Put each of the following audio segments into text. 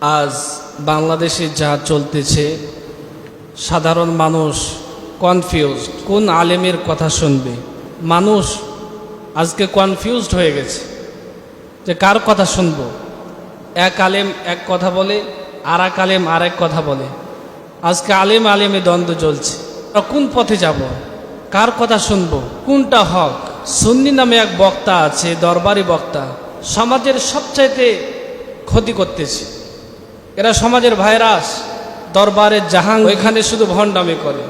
আজ বাংলাদেশে যা চলতেছে, সাধারণ মানুষ কনফিউজড কোন আলেমের কথা শুনবে? মানুষ আজকে কনফিউজড হয়ে গেছে, যে কার কথা শুনব? এক আলেম এক কথা বলে আর এক আলেম আর এক কথা বলে। আজকে আলেম আলেমে দ্বন্দ্ব চলছে। কোন পথে যাব? কার কথা শুনব? কোনটা হক? সুন্নি নামে এক বক্তা আছে, দরবারি বক্তা, সমাজের সবচাইতে ক্ষতি করতেছে। এরা সমাজের ভাইরাস। দরবারের জাহাং ওইখানে শুধু ভণ্ডামি করে।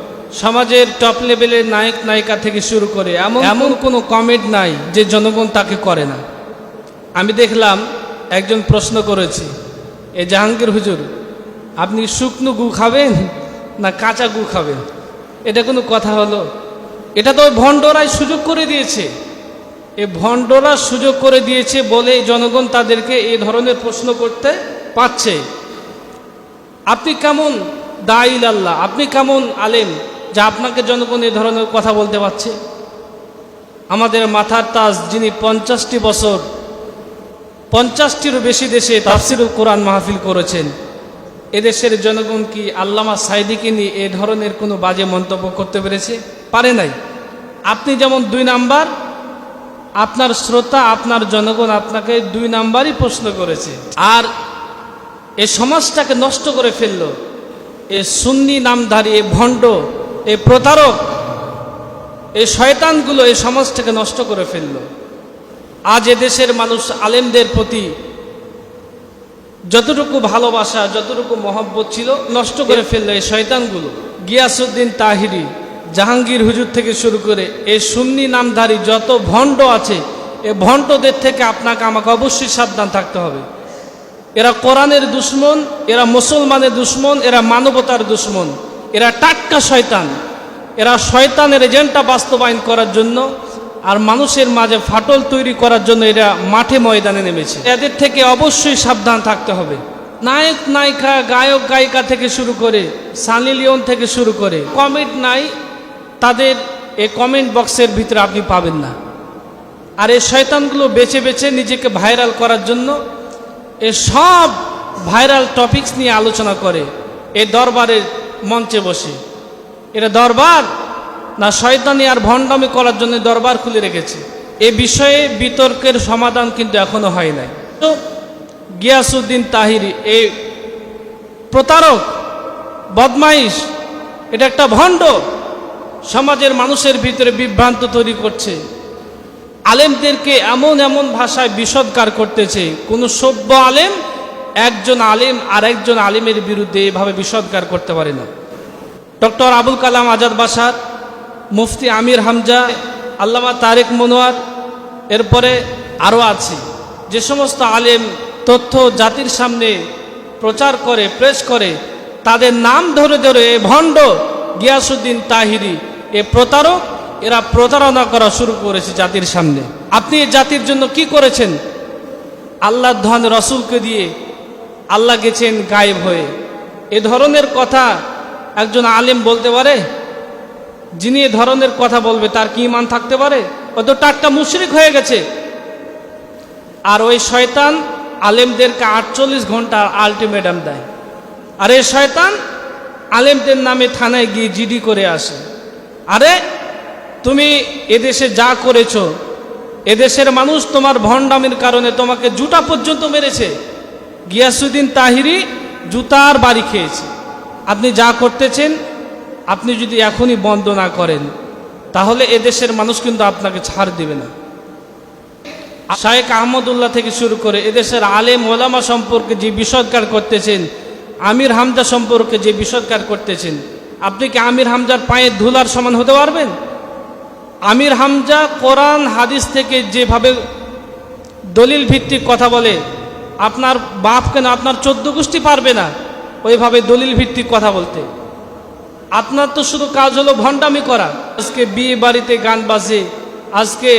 সমাজের টপ লেভেলের নায়ক, নায়িকা থেকে শুরু করে এমন এমন কোনো কমেন্ট নাই যে জনগণ তাকে করে না। আমি দেখলাম একজন প্রশ্ন করেছি, এ জাহাঙ্গীর হুজুর, আপনি শুকনো গু খাবেন না কাঁচা গু খাবেন? এটা কোনো কথা হলো? এটা তো ভণ্ডরাই সুযোগ করে দিয়েছে। এ ভণ্ডরা সুযোগ করে দিয়েছে বলে জনগণ তাদেরকে এ ধরনের প্রশ্ন করতে পাচ্ছে আপনি কেমন দাইল আল্লাহ? আপনি কেমন আলেম যা আপনাকে জনগণ এ ধরনের কথা বলতে পারছে? আমাদের মাথার তাজ যিনি পঞ্চাশটি বছর, পঞ্চাশটিরও বেশি দেশে তাফসির কোরআন মাহফিল করেছেন, এদেশের জনগণ কি আল্লামা সাইদিকে নিয়ে এ ধরনের কোনো বাজে মন্তব্য করতে পেরেছে? পারে নাই। আপনি যেমন দুই নাম্বার, আপনার শ্রোতা, আপনার জনগণ আপনাকে দুই নাম্বারই প্রশ্ন করেছে। আর এ সমাজটাকে নষ্ট করে ফেলল। এ সুন্নি নামধারী, এ ভণ্ড, এ প্রতারক এই শয়তানগুলো এই সমাজটাকে নষ্ট করে ফেলল। আজ এদেশের মানুষ আলেমদের প্রতি যতটুকু ভালোবাসা, যতটুকু মহব্বত ছিল, নষ্ট করে ফেলল এই শয়তানগুলো। গিয়াসুদ্দিন তাহিরি, জাহাঙ্গীর হুজুর থেকে শুরু করে এই সুন্নি নামধারী যত ভণ্ড আছে, এ ভণ্ডদের থেকে আপনাকে, আমাকে অবশ্যই সাবধান থাকতে হবে। এরা কোরআনের দুশ্মন, এরা মুসলমানের দুশ্মন, এরা মানবতার দুশ্মন। এরা টাটকা শয়তান। এরা শয়তানের এজেন্টটা বাস্তবায়ন করার জন্য আর মানুষের মাঝে ফাটল তৈরি করার জন্য এরা মাঠে ময়দানে নেমেছে। এদের থেকে অবশ্যই সাবধান থাকতে হবে। নায়ক, নায়িকা, গায়ক, গায়িকা থেকে শুরু করে, সানি লিওন থেকে শুরু করে, কমেন্ট নাই, তাদের এই কমেন্ট বক্সের ভিতরে আপনি পাবেন না। আর এই শয়তানগুলো বেছে বেছে নিজেকে ভাইরাল করার জন্য এ সব ভাইরাল টপিকস নিয়ে আলোচনা করে এই দরবারের মঞ্চে বসে। এটা দরবার? না শয়তানি আর ভণ্ডামি করার জন্য দরবার খুলে রেখেছে। এ বিষয়ে বিতর্কের সমাধান কিন্তু এখনও হয় নাই। তো গিয়াসুদ্দিন তাহিরি, এই প্রতারক, বদমাইশ, এটা একটা ভণ্ড। সমাজের মানুষের ভিতরে বিভ্রান্ত তৈরি করছে। আলেমদেরকে এমন এমন ভাষায় বিষদগার করতেছে, কোনো সভ্য আলেম একজন আলেম আর একজন আলেমের বিরুদ্ধে এভাবে বিষদগার করতে পারে না। ডক্টর আবুল কালাম আজাদ বাসার, মুফতি আমির হামজা, আল্লামা তারেক মনোয়ার, এরপরে আরও আছে। যে সমস্ত আলেম তথ্য জাতির সামনে প্রচার করে, প্রেস করে, তাদের নাম ধরে ধরে ভণ্ড গিয়াসুদ্দিন তাহিরি, এ প্রতারক এরা প্রতারণা করা শুরু করেছে জাতির সামনে। আপনি জাতির জন্য কি করেছেন? আল্লাহ ধন রসুলকে দিয়ে আল্লাহ গেছেন গায়েব হয়ে। এ ধরনের কথা একজন আলেম বলতে পারে? যিনি এ ধরনের কথা বলবে, তার কি ইমান থাকতে পারে? ও তো টাটকা মুশরিক হয়ে গেছে। আর ওই শয়তান আলেমদেরকে আটচল্লিশ ঘণ্টা আলটিমেটাম দেয়। আর এই শয়তান আলেমদের নামে থানায় গিয়ে জিডি করে আসে। আরে তুমি এদেশে যা করেছ, এদেশের মানুষ তোমার ভণ্ডামির কারণে তোমাকে জুতা পর্যন্ত মেরেছে। গিয়াসুদ্দিন তাহিরি জুতার বাড়ি খেয়েছে। আপনি যা করতেছেন, আপনি যদি এখনই বন্ধ না করেন, তাহলে এদেশের মানুষ কিন্তু আপনাকে ছাড় দেবে না। শায়েক আহমদুল্লাহ থেকে শুরু করে এদেশের আলেম ওলামা সম্পর্কে যে বিষদগার করতেছেন, আমির হামজা সম্পর্কে যে বিষদগার করতেছেন, আপনি কি আমির হামজার পায়ে ধুলার সমান হতে পারবেন? আমির হামজা কোরআন, হাদিস থেকে যেভাবে দলিল ভিত্তিক কথা বলে, আপনার বাপ কেন আপনার চোদ্দ গোষ্ঠী পারবে না ওইভাবে দলিল ভিত্তিক কথা বলতে। আপনার তো শুধু কাজ হলো ভণ্ডামি করা। আজকে বিয়ে বাড়িতে গান বাজে, আজকে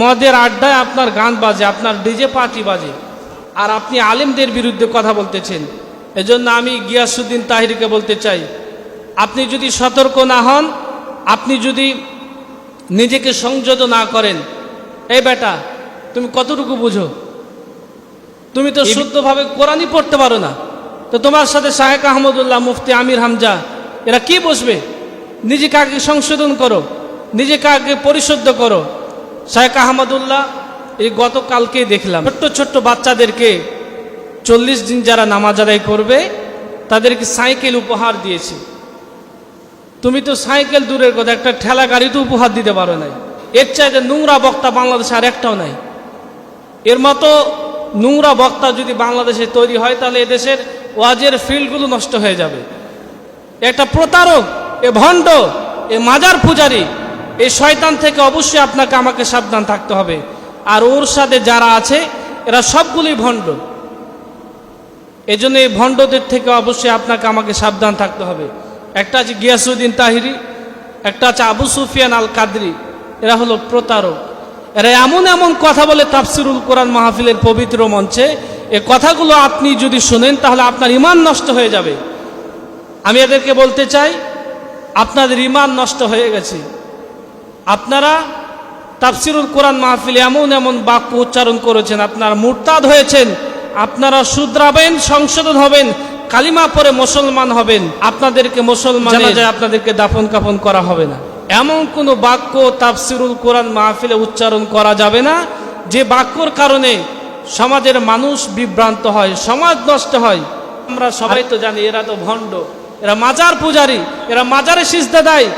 মদের আড্ডায় আপনার গান বাজে, আপনার ডিজে পার্টি বাজে, আর আপনি আলেমদের বিরুদ্ধে কথা বলতেছেন। এজন্য আমি গিয়াসুদ্দিন তাহিরিকে বলতে চাই, আপনি যদি সতর্ক না হন, আপনি যদি নিজেকে সংযত না করেন। এই বেটা তুমি কতটুকু বুঝো? তুমি তো শুদ্ধভাবে কোরআনই পড়তে পারো না। তো তোমার সাথে শাহেক আহমদুল্লাহ মুফতি আমির হামজা এরা কি বসবে নিজেকে আগে সংশোধন করো নিজেকে আগে পরিশুদ্ধ করো? শাহেক আহমদুল্লাহ এই গতকালকে দেখলাম ছোট্ট ছোট্ট বাচ্চাদেরকে চল্লিশ দিন যারা নামাজ আদায় করবে তাদেরকে সাইকেল উপহার দিয়েছে। তুমি তো সাইকেল দূরের কথা, একটা ঠেলা গাড়ি তো উপহার দিতে পারো নাই। এর চাইতে নোংরা বক্তা বাংলাদেশে আর একটাও নাই। এর মতো নোংরা বক্তা যদি বাংলাদেশে তৈরি হয়, তাহলে এদেশের ওয়াজের ফিল্ডগুলো নষ্ট হয়ে যাবে। একটা প্রতারক, এ ভণ্ড, এ মাজার পূজারি এই শয়তান থেকে অবশ্যই আপনাকে আমাকে সাবধান থাকতে হবে। আর ওর সাথে যারা আছে, এরা সবগুলি ভণ্ড। এজন্য এই ভণ্ডদের থেকে অবশ্যই আপনাকে আমাকে সাবধান থাকতে হবে। একটা আছে গিয়াসুদ্দিন তাহিরি, একটা আছে আবু সুফিয়ান আল কাদরি এরা হলো প্রতারক। এরা এমন এমন কথা বলে তাফসিরুল কোরআন মাহফিলের পবিত্র মঞ্চে, এ কথাগুলো আপনি যদি শোনেন তাহলে আপনার ইমান নষ্ট হয়ে যাবে। আমি এদেরকে বলতে চাই, আপনাদের ইমান নষ্ট হয়ে গেছে। আপনারা তাফসিরুল কোরআন মাহফিলে এমন এমন বাক্য উচ্চারণ করেছেন, আপনারা মুরতাদ হয়েছেন, আপনারা শুধরাবেন, সংশোধন হবেন কালিমা পরে মুসলমান হবেন আপনাদেরকে মুসলমান আপনাদেরকে দাফন কাফন করা হবে না। এমন কোনো বাক্য তাফসিরুল কোরআন মাহফিলে উচ্চারণ করা যাবে না যে বাক্যর কারণে সমাজের মানুষ বিভ্রান্ত হয় সমাজ নষ্ট হয়। আমরা সবাই তো জানি এরা তো ভণ্ড এরা মাজার পূজারী এরা মাজারে সিজদা দেয়।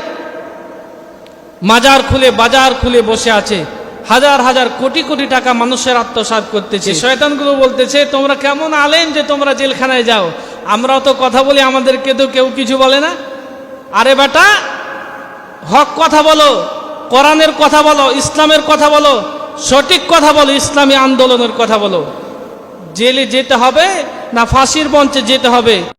মাজার খুলে বাজার খুলে বসে আছে। হাজার হাজার কোটি কোটি টাকা মানুষের আত্মসাৎ করতেছে। শয়তানগুলো বলতেছে তোমরা কেমন আলেন যে তোমরা জেলখানায় যাও? আমরাও তো কথা বলি আমাদেরকে তো কেউ কিছু বলে না। আরে বেটা হক কথা বলো কোরআনের কথা বলো ইসলামের কথা বলো সঠিক কথা বলো ইসলামী আন্দোলনের কথা বলো। জেলে যেতে হবে না ফাঁসির মঞ্চে যেতে হবে।